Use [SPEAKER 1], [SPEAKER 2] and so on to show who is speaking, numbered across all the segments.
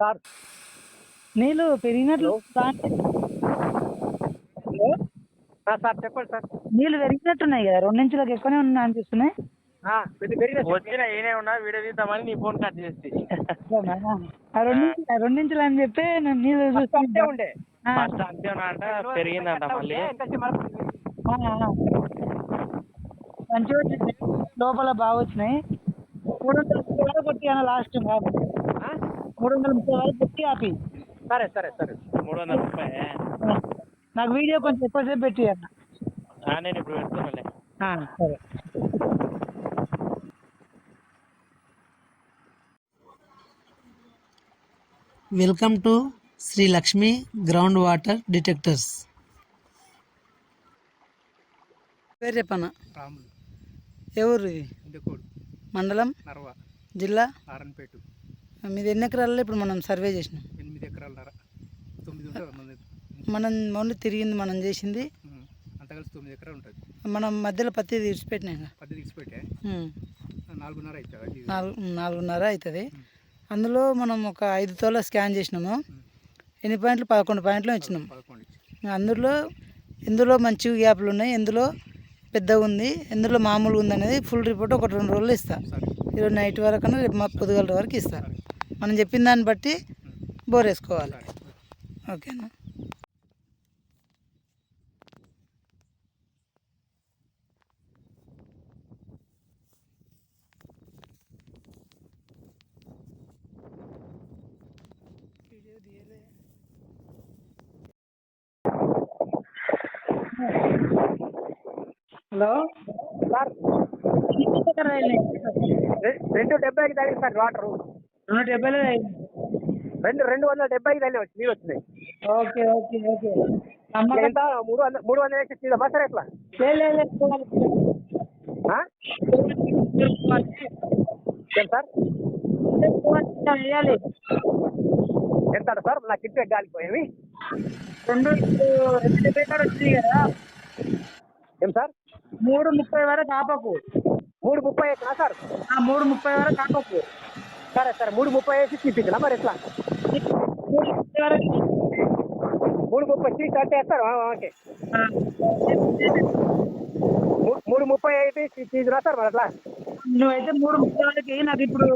[SPEAKER 1] Sir.
[SPEAKER 2] నీళ్ళు పెరిగినట్లు
[SPEAKER 1] sir చెప్పండి sir.
[SPEAKER 2] నీళ్ళు పెరిగినట్టున్నాయి కదా రెండు ఇంచులకు ఎక్కువనే ఉన్నా అనిపిస్తున్నాయి.
[SPEAKER 1] ఆ, పెద్ద పెరిగిన
[SPEAKER 3] వచ్చిన ఉన్నా వీడియో తీద్దామని నీ ఫోన్ కట్ చేసి.
[SPEAKER 2] అవునా? ఆ రెండు ఇంచులు- ఆ రెండు ఇంచులు అని చెప్పి నేను నీళ్ళు చూస్తుంటా
[SPEAKER 1] ఉండే.
[SPEAKER 2] ఆ,
[SPEAKER 3] ఫస్ట్ అంతే ఉన్నంట పెరిగిందంట మళ్ళీ.
[SPEAKER 2] మంచిగా లోపల బాగా వచ్చినాయి. మూడు వందల కొట్టి అన్న లాస్ట్
[SPEAKER 1] ఆ?
[SPEAKER 2] మూడు వందల ముప్పై వరకు కొట్టి ఆపి.
[SPEAKER 1] సరే సరే సరే.
[SPEAKER 3] మూడు వందల ముప్పై
[SPEAKER 2] నాకు వీడియో కొంచెం ఎక్కువసేపు పెట్టి అన్న.
[SPEAKER 3] నేను ఇప్పుడు పెడుతున్నాలే
[SPEAKER 2] ఆ, సరే. Welcome to Shri Lakshmi ground water detectors పేరు చెప్పన్న
[SPEAKER 4] రాములు.
[SPEAKER 2] ఏ ఊరు మండలం?
[SPEAKER 4] నర్వ.
[SPEAKER 2] జిల్లా?
[SPEAKER 4] ఆరన్పేట.
[SPEAKER 2] మీది ఎన్ని ఎకరాల్లో ఇప్పుడు మనం సర్వే చేసినాం?
[SPEAKER 4] ఎనిమిది ఎకరాలన్నర తొమ్మిది ఉంటుంది మంది
[SPEAKER 2] మనం ఓన్లీ తిరిగింది మనం చేసింది.
[SPEAKER 4] ఉమ్. అంతా కలిసి తొమ్మిది ఎకరాలు ఉంటుంది.
[SPEAKER 2] మనం మధ్యలో పత్తి తీసిపెట్టినాం
[SPEAKER 4] తీసిపెట్టే. నాలుగున్నర అవుతుంది?
[SPEAKER 2] నాలుగు నాలుగున్నర అవుతుంది. అందులో మనం ఒక ఐదు తోల స్కాన్ చేసినాము. ఎన్ని పాయింట్లు? పదకొండు పాయింట్లు ఇచ్చినాం. అందులో ఎందులో మంచి గ్యాప్లు ఉన్నాయి ఎందులో పెద్దగా ఉంది ఎందులో మామూలుగా ఉంది అనేది ఫుల్ రిపోర్ట్ ఒక రెండు రోజులు ఇస్తా. ఈరోజు నైట్ వరకు అన్నా రేపు మా పొద్దుగల వరకు ఇస్తా. మనం చెప్పిన దాన్ని బట్టి బోర్ వేసుకోవాలి ఓకేనా? హలో?
[SPEAKER 1] సార్ రెండు డెబ్బైకి తగిలింది సార్ వాటర్.
[SPEAKER 2] రెండు డెబ్బైలో
[SPEAKER 1] రెండు రెండు వందల తగిలి వచ్చి నీళ్ళు వచ్చినాయి.
[SPEAKER 2] Okay okay okay.
[SPEAKER 1] ఎంత? మూడు వందల మూడు వందల తీద్దామా సార్ ఎట్లా? ఏం సార్? ఎంత సార్? నాకు ఇంటి గాలిపోయేవి
[SPEAKER 2] రెండు రెండు డెబ్బై కాడ వచ్చినాయి కదా.
[SPEAKER 1] ఏం సార్?
[SPEAKER 2] మూడు ముప్పై వరకు ఆపకు.
[SPEAKER 1] మూడు ముప్పై ఎక్కడ సార్?
[SPEAKER 2] ఆ మూడు ముప్పై వరకు ఆపకు.
[SPEAKER 1] సరే సరే మూడు ముప్పై వేసి తీపించిన మరి ఎట్లా?
[SPEAKER 2] మూడు ముప్పై వరకు
[SPEAKER 1] మూడు ముప్పై తీసి అంటే ఆ, ఓకే. మూడు ముప్పై అయితే తీసినా సార్ మరి అట్లా
[SPEAKER 2] నువ్వైతే మూడు ముప్పై వేయి, నాకు ఇప్పుడు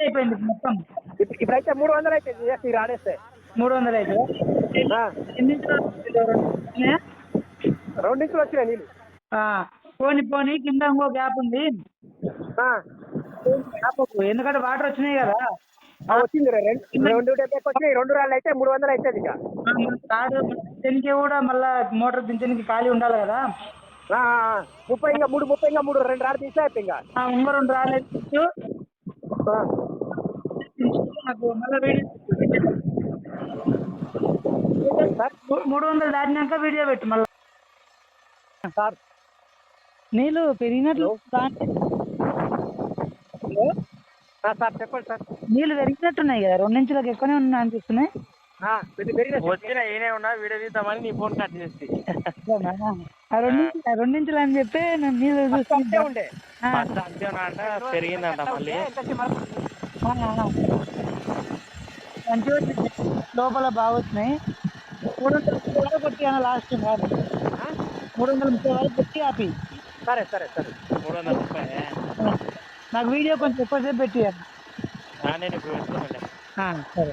[SPEAKER 2] అయిపోయింది మొత్తం.
[SPEAKER 1] ఇప్పు- ఇప్పుడైతే మూడు వందలు అయితే చేసి రాడేస్తే
[SPEAKER 2] మూడు వందలు అయితే. ఇంచులు వచ్చినాయా?
[SPEAKER 1] నీళ్ళు.
[SPEAKER 2] పోని పోని కింద ఇంకో గ్యాప్ ఉంది. ఆపకు. ఎందుకంటే వాటర్ వచ్చినాయి కదా.
[SPEAKER 1] వచ్చింది రెండు డెబ్బైకి వచ్చినాయి రెండు రాళ్ళు అయితే మూడు వందలు అవుతుంది ఇక.
[SPEAKER 2] కారు దించడానికి కూడా మళ్ళా మోటార్ దించడానికి ఖాళీ ఉండాలి కదా.
[SPEAKER 1] ముప్పై ఇంకా మూడు ముప్పై ఇంకా మూడు రెండు రాళ్ళు తీసే ఇంకా.
[SPEAKER 2] ఇంకో రెండు
[SPEAKER 1] ఆ,
[SPEAKER 2] నాకు మళ్ళీ వీడియో మూడు వందలు దాటినాక వీడియో పెట్టు మళ్ళీ.
[SPEAKER 1] సార్.
[SPEAKER 2] నీళ్ళు పెరిగినట్లు హలో
[SPEAKER 1] ఆ, సార్ చెప్పండి సార్.
[SPEAKER 2] నీళ్ళు పెరిగినట్టున్నాయి కదా రెండు ఇంచులకు ఎక్కువనే ఉన్నా అనిపిస్తున్నాయి.
[SPEAKER 3] వచ్చిన ఈయనే ఉన్నా వీడియో తీద్దామని నీ ఫోన్ కట్ చేసి.
[SPEAKER 2] అవునా? ఆ రెండు ఇంచులు- ఆ రెండు ఇంచులు అని చెప్పి నేను నీళ్ళు చూస్తుంటా
[SPEAKER 1] ఉండే.
[SPEAKER 3] పెరిగిందంట మళ్ళీ.
[SPEAKER 2] మంచిగా లోపల బాగా వచ్చినాయి. మూడు వందల ముప్పై వరకు కొట్టి అన్న లాస్ట్ కాదు.
[SPEAKER 1] ఆ?
[SPEAKER 2] మూడు వందల ముప్పై వరకు కొట్టి ఆపి.
[SPEAKER 1] సరే సరే సరే.
[SPEAKER 3] మూడు వందల ముప్పై.
[SPEAKER 2] నాకు వీడియో కొంచెం ఎక్కువసేపు పెట్టి
[SPEAKER 3] నేను ఇప్పుడు
[SPEAKER 2] సరే.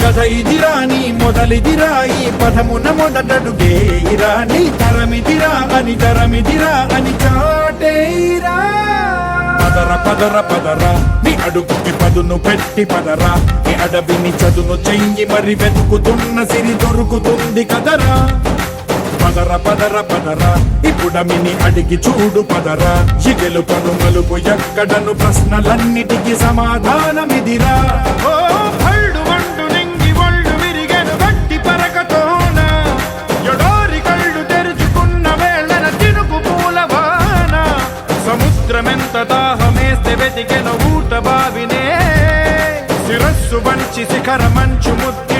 [SPEAKER 5] కథ ఇదిరా నీ మొదలిదిరా ఈ పదమున మొదటడుగే మొదటడుగేయిరా నీ తరమిదిరా అని తరమిదిరా అని చాటేరా పదర పదర పదరా నీ అడుగుకి పదును పెట్టి పదరా. నీ అడవిని చదును చెయ్యి మరి వెతుకుతున్న సిరి దొరుకుతుంది కదరా. పదర పదర పదరా ఇప్పుడమిని అడిగి చూడు పదరా. ఈ గెలుపను మలుపు ఎక్కడను ప్రశ్నలన్నిటికీ సమాధానమిదిరా. ఓ శిరస్సు శిఖర మంచు ముత్తిడె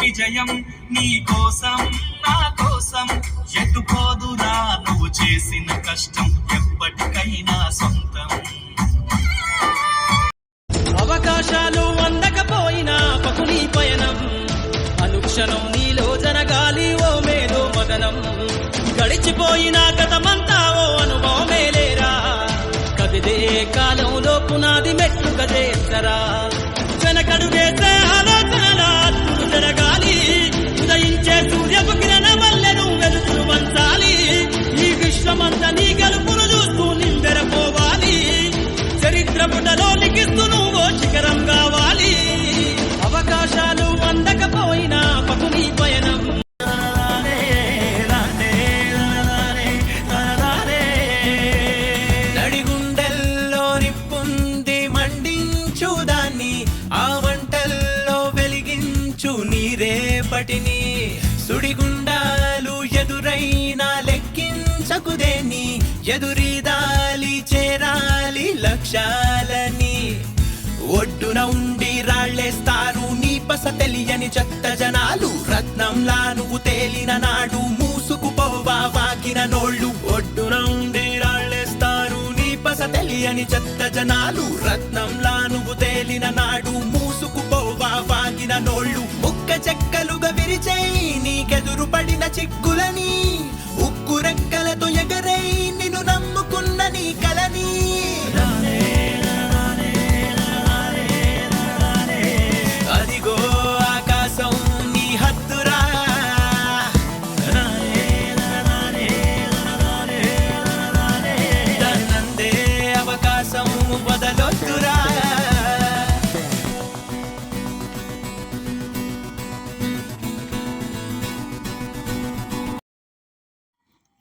[SPEAKER 6] విజయం నీ కోసం నా కోసం? ఎటు నువ్వు చేసిన కష్టం ఎప్పటికైనా సొంతం.
[SPEAKER 7] అవకాశాలు అందకపోయినా పకుని పయనం. అనుక్షణం నీలో జరగాలి ఓ మేధో మదనం. గడిచిపోయిన గతమంతా ఓ అనుభవమేలేరా కదిదే కాలంలో పునాది మెట్లు కదేసరా పుటలో లిఖిస్తూ నువ్వు శిఖరం కావాలి. అవకాశాలు అందకపోయినా పకుని పయనం.
[SPEAKER 6] నడిగుండెల్లో నిప్పుంది మండించు దాన్ని ఆ మంటల్లో వెలిగించు నీరేపటిని సుడిగుండాలు ఎదురైనా లెక్కించకుదేని ఎదురీదాలి చేరాలి లక్ష్యాలని ఉండి రాళ్ళేస్తారు నీ బస తెలియని చెత్త జనాలు. రత్నంలా నువ్వు తేలిన నాడు మూసుకుపోవా వాగిన నోళ్ళు. ఒడ్డున ఉండి రాళ్ళేస్తారు నీ బస తెలియని చెత్త జనాలు. రత్నంలా నువ్వు తేలిన నాడు మూసుకుపోవా వాగిన నోళ్ళు. ముక్క చెక్కలుగా విరిచేయి నీకెదురు పడిన చిక్కులని